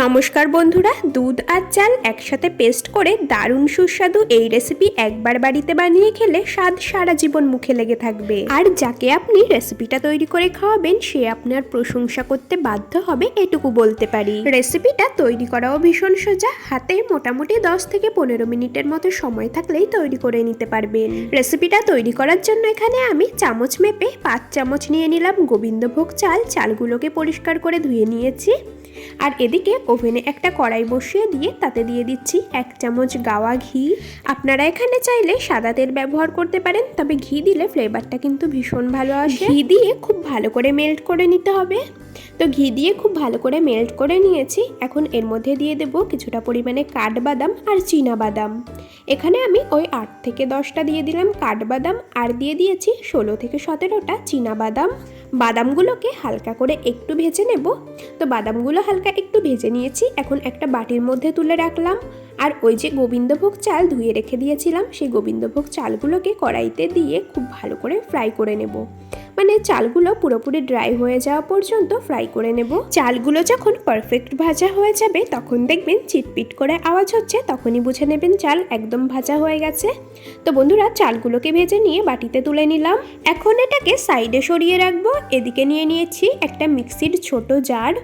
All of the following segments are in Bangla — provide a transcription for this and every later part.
নমস্কার বন্ধুরা, দুধ আর চাল একসাথে পেস্ট করে দারুণ সুস্বাদু এই রেসিপি একবার বাড়িতে বানিয়ে খেলে স্বাদ সারা জীবন মুখে লেগে থাকবে। আর যাকে আপনি রেসিপিটা তৈরি করে খাওয়াবেন, সে আপনার প্রশংসা করতে বাধ্য হবে এটুকু বলতে পারি। রেসিপিটা তৈরি করাও ভীষণ সোজা, হাতে মোটামুটি দশ থেকে পনেরো মিনিটের মতো সময় থাকলেই তৈরি করে নিতে পারবেন। রেসিপিটা তৈরি করার জন্য এখানে আমি চামচ মেপে পাঁচ চামচ নিয়ে নিলাম গোবিন্দভোগ চাল, চালগুলোকে পরিষ্কার করে ধুয়ে নিয়েছি। আর এদিকে ওভেনে একটা কড়াই বসিয়ে দিয়ে তাতে দিয়ে দিচ্ছি এক চামচ গাওয়া ঘি। আপনারা এখানে চাইলে সাদা তেল ব্যবহার করতে পারেন, তবে ঘি দিলে ফ্লেভারটা কিন্তু ভীষণ ভালো আসে। ঘি দিয়ে খুব ভালো করে মেল্ট করে নিতে হবে। তো ঘি দিয়ে খুব ভালো করে মেল্ট করে নিয়েছি। এখন এর মধ্যে দিয়ে দেব কিছুটা পরিমাণে কাঠবাদাম আর চীনা বাদাম এখানে আমি ওই আট থেকে দশটা দিয়ে দিলাম কাঠবাদাম আর দিয়ে দিয়েছি ষোলো থেকে সতেরোটা বাদাম বাদামগুলোকে হালকা করে একটু ভেজে নেব। তো বাদামগুলো হালকা একটু ভেজে নিয়েছি, এখন একটা বাটির মধ্যে তুলে রাখলাম। আর ওই যে গোবিন্দভোগ চাল ধুয়ে রেখে দিয়েছিলাম, সেই গোবিন্দভোগ চালগুলোকে কড়াইতে দিয়ে খুব ভালো করে ফ্রাই করে নেব। মানে চালগুলো পুরোপুরি ড্রাই হয়ে যাওয়া পর্যন্ত ফ্রাই করে নেব। চালগুলো যখন পারফেক্ট ভাজা হয়ে যাবে, তখন দেখবেন চিটপিট করে আওয়াজ হচ্ছে, তখনই বুঝে নেবেন চাল একদম ভাজা হয়ে গেছে। তো বন্ধুরা, চালগুলোকে ভেজে নিয়ে বাটিতে তুলে নিলাম। এখন এটাকে সাইডে সরিয়ে রাখব। এদিকে নিয়ে নিয়েছি একটা মিক্সির ছোট জার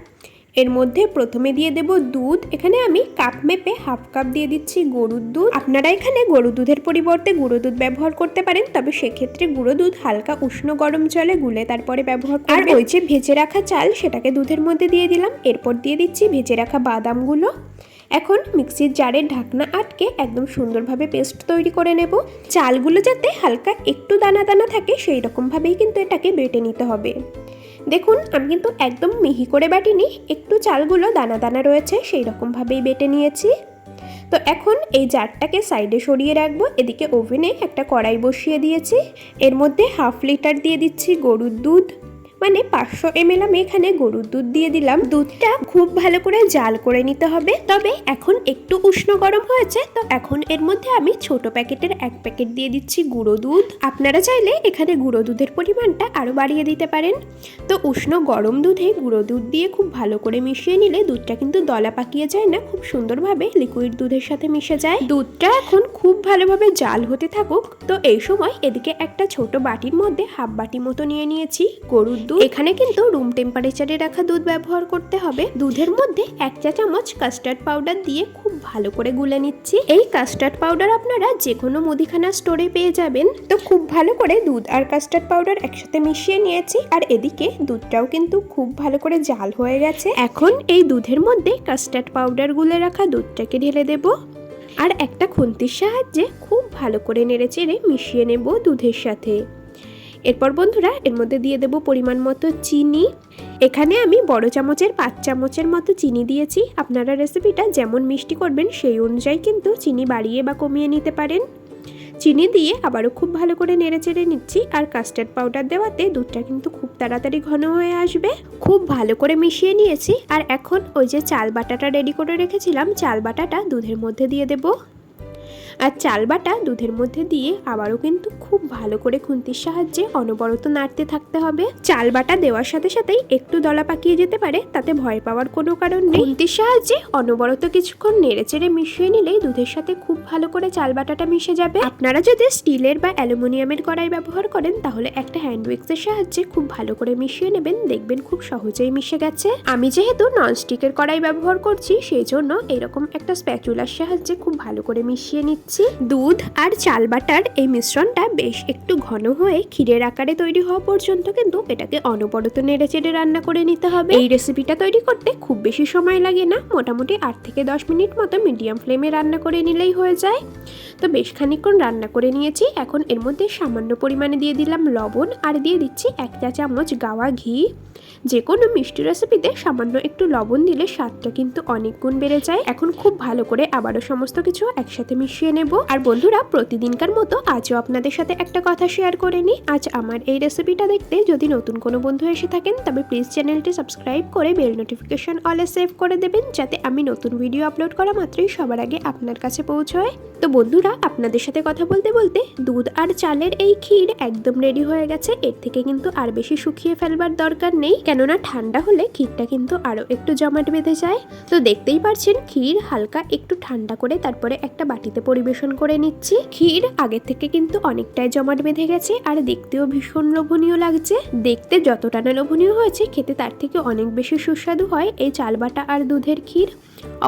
এর মধ্যে প্রথমে দিয়ে দেব দুধ। এখানে আমি কাপ মেপে হাফ কাপ দিয়ে দিচ্ছি গরুর দুধ। আপনারা এখানে গরু দুধের পরিবর্তে গুঁড়ো দুধ ব্যবহার করতে পারেন, তবে সেক্ষেত্রে গুঁড়ো দুধ হালকা উষ্ণ গরম জলে গুলে তারপরে ব্যবহার আর ওই যে ভেজে রাখা চাল, সেটাকে দুধের মধ্যে দিয়ে দিলাম। এরপর দিয়ে দিচ্ছি ভেজে রাখা বাদামগুলো। এখন মিক্সির জারের ঢাকনা আটকে একদম সুন্দরভাবে পেস্ট তৈরি করে নেব। চালগুলো যাতে হালকা একটু দানা দানা থাকে সেই রকমভাবেই কিন্তু এটাকে বেটে নিতে হবে। দেখুন, আমি কিন্তু একদম মিহি করে বাটিনি, একটু চালগুলো দানা দানা রয়েছে, সেই রকমভাবেই বেটে নিয়েছি। তো এখন এই জারটাকে সাইডে সরিয়ে রাখব, এদিকে ওভেনে একটা কড়াই বসিয়ে দিয়েছি। এর মধ্যে হাফ লিটার দিয়ে দিচ্ছি গরুর দুধ মানে পাঁচশো এমএল আমি এখানে গরুর দুধ দিয়ে দিলাম। দুধটা খুব ভালো করে জাল করে নিতে হবে। তবে এখন একটু উষ্ণ গরম হয়েছে, তো এখন এর মধ্যে আমি ছোট প্যাকেটের এক প্যাকেট দিয়ে দিচ্ছি গুঁড়ো দুধ। আপনারা চাইলে এখানে গুঁড়ো দুধের পরিমাণটা আরও বাড়িয়ে দিতে পারেন। তো উষ্ণ গরম দুধে গুঁড়ো দুধ দিয়ে খুব ভালো করে মিশিয়ে নিলে দুধটা কিন্তু দলা পাকিয়ে যায় না, খুব সুন্দরভাবে লিকুইড দুধের সাথে মিশে যায়। দুধটা এখন খুব ভালোভাবে জাল হতে থাকুক। তো এই সময় এদিকে একটা ছোট বাটির মধ্যে হাফ বাটি মতো নিয়ে নিয়েছি। গরুর দুধ। এখানে কিন্তু রুম টেম্পারেচারে রাখা দুধ ব্যবহার করতে হবে। দুধের মধ্যে এক চা চামচ কাস্টার্ড পাউডার দিয়ে খুব ভালো করে গুলে নিচ্ছি। এই কাস্টার্ড পাউডার আপনারা যে কোনো মুদিখানা স্টোরে পেয়ে যাবেন। তো খুব ভালো করে দুধ আর কাস্টার্ড পাউডার একসাথে মিশিয়ে নিয়েছি। আর এদিকে দুধটাও কিন্তু খুব ভালো করে জাল হয়ে গেছে। এখন এই দুধের মধ্যে কাস্টার্ড পাউডার গুলে রাখা দুধটাকে ঢেলে দেবো। আর একটা খুন্তির সাহায্যে খুব ভালো করে নেড়ে চেড়ে মিশিয়ে নেব দুধের সাথে। এরপর বন্ধুরা, এর মধ্যে দিয়ে দেব পরিমাণ মতো চিনি। এখানে আমি বড় চামচের, পাঁচ চামচের মতো চিনি দিয়েছি। আপনারা রেসিপিটা যেমন মিষ্টি করবেন, সেই অনুযায়ী কিন্তু চিনি বাড়িয়ে বা কমিয়ে নিতে পারেন। চিনি দিয়ে আবারও খুব ভালো করে নেড়ে চেড়ে নিচ্ছি। আর কাস্টার্ড পাউডার দেওয়াতে দুধটা কিন্তু খুব তাড়াতাড়ি ঘন হয়ে আসবে। খুব ভালো করে মিশিয়ে নিয়েছি। আর এখন ওই যে চাল বাটাটা রেডি করে রেখেছিলাম, চাল বাটাটা দুধের মধ্যে দিয়ে দেবো। আর চাল বাটা দুধের মধ্যে দিয়ে আবারও কিন্তু খুব ভালো করে খুন্তির সাহায্যে অনবরত নাড়তে থাকতে হবে। চাল বাটা দেওয়ার সাথে সাথেই একটু দলা পাকিয়ে যেতে পারে, তাতে ভয় পাওয়ার কোনো কারণ নেই। খুন্তির সাহায্যে অনবরত কিছুক্ষণ নেড়ে চেড়ে মিশিয়ে নিলেই দুধের সাথে খুব ভালো করে চাল বাটাটা মিশে যাবে। আপনারা যদি স্টিলের বা অ্যালুমিনিয়ামের কড়াই ব্যবহার করেন, তাহলে একটা হ্যান্ড উইক্সের সাহায্যে খুব ভালো করে মিশিয়ে নেবেন, দেখবেন খুব সহজেই মিশে গেছে। আমি যেহেতু ননস্টিকের কড়াই ব্যবহার করছি, সেই জন্য এরকম একটা স্প্যাচুলার সাহায্যে খুব ভালো করে মিশিয়ে নিচ্ছি। দুধ আর চাল বাটার এই মিশ্রণটা বেশ একটু ঘন হয়ে ক্ষীরের আকারে তৈরি হওয়া পর্যন্ত কিন্তু এটাকে অনবরত নেড়ে চেড়ে রান্না করে নিতে হবে। এই রেসিপিটা তৈরি করতে খুব বেশি সময় লাগে না। মোটামুটি আট থেকে দশ মিনিট মতো মিডিয়াম ফ্লেমে রান্না করে নিলেই হয়ে যায়। তো বেশ খানিকক্ষণ রান্না করে নিয়েছি। এখন এর মধ্যে সামান্য পরিমাণে দিয়ে দিলাম লবণ আর দিয়ে দিচ্ছি এক চা চামচ গাওয়া ঘি। যে কোনো মিষ্টি রেসিপিতে সামান্য একটু লবণ দিলে স্বাদটা কিন্তু অনেক গুণ বেড়ে যায়। এখন খুব ভালো করে আবারও সমস্ত কিছু একসাথে মিশিয়ে নেব। আর বন্ধুরা, প্রতিদিনকার মতো আজও আপনাদের সাথে একটা কথা শেয়ার করে নিই। আজ আমার এই রেসিপিটা দেখতে যদি নতুন কোনো বন্ধু এসে থাকেন, তবে প্লিজ চ্যানেলটি সাবস্ক্রাইব করে বেল নোটিফিকেশন অলে সেভ করে দেবেন, যাতে আমি নতুন ভিডিও আপলোড করা মাত্রই সবার আগে আপনার কাছে পৌঁছয়। তো বন্ধুরা, আপনাদের সাথে কথা বলতে বলতে দুধ আর চালের এই ক্ষীর একদম রেডি হয়ে গেছে। এর থেকে কিন্তু আর বেশি শুকিয়ে ফেলবার দরকার নেই। কেননা ঠান্ডা হলে ক্ষীরটা কিন্তু আরও একটু জমাট বেঁধে যায়। তো দেখতেই পারছেন, ক্ষীর হালকা একটু ঠান্ডা করে তারপরে একটা বাটিতে পরিবেশন করে নিচ্ছি। ক্ষীর আগের থেকে কিন্তু অনেকটাই জমাট বেঁধে গেছে আর দেখতেও ভীষণ লোভনীয় লাগছে। দেখতে যতটা না লোভনীয় হয়েছে, খেতে তার থেকে অনেক বেশি সুস্বাদু হয় এই চালবাটা আর দুধের ক্ষীর।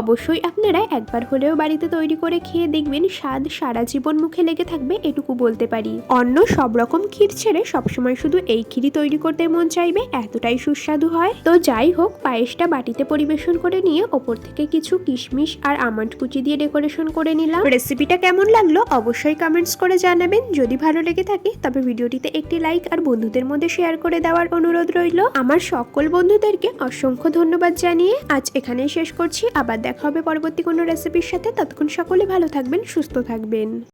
অবশ্যই আপনারা একবার হলেও বাড়িতে তৈরি করে খেয়ে দেখবেন স্বাদ সারা জীবন মুখে লেগে থাকবে এটুকু বলতে পারি। অন্য সব রকম ক্ষীর ছেড়ে সবসময় শুধু এই ক্ষীরই তৈরি করতে মন চাইবে, এতটাই সুস্বাদু হয়। তো যাই হোক, পায়েসটা বাটিতে পরিবেশন করে নিয়ে ওপর থেকে কিছু কিশমিশ আর আমন্ড কুচি দিয়ে ডেকোরেশন করে নিলাম। রেসিপিটা কেমন লাগল অবশ্যই কমেন্টস করে জানাবেন। যদি ভালো লেগে থাকে, তবে ভিডিওটিতে একটি লাইক আর বন্ধুদের মধ্যে শেয়ার করে দেওয়ার অনুরোধ রইল। আমার সকল বন্ধুদেরকে অসংখ্য ধন্যবাদ জানিয়ে আজ এখানেই শেষ করছি। আবার দেখা হবে পরবর্তী কোনো রেসিপির সাথে। ততক্ষণ সকলে ভালো থাকবেন সুস্থ থাকবেন।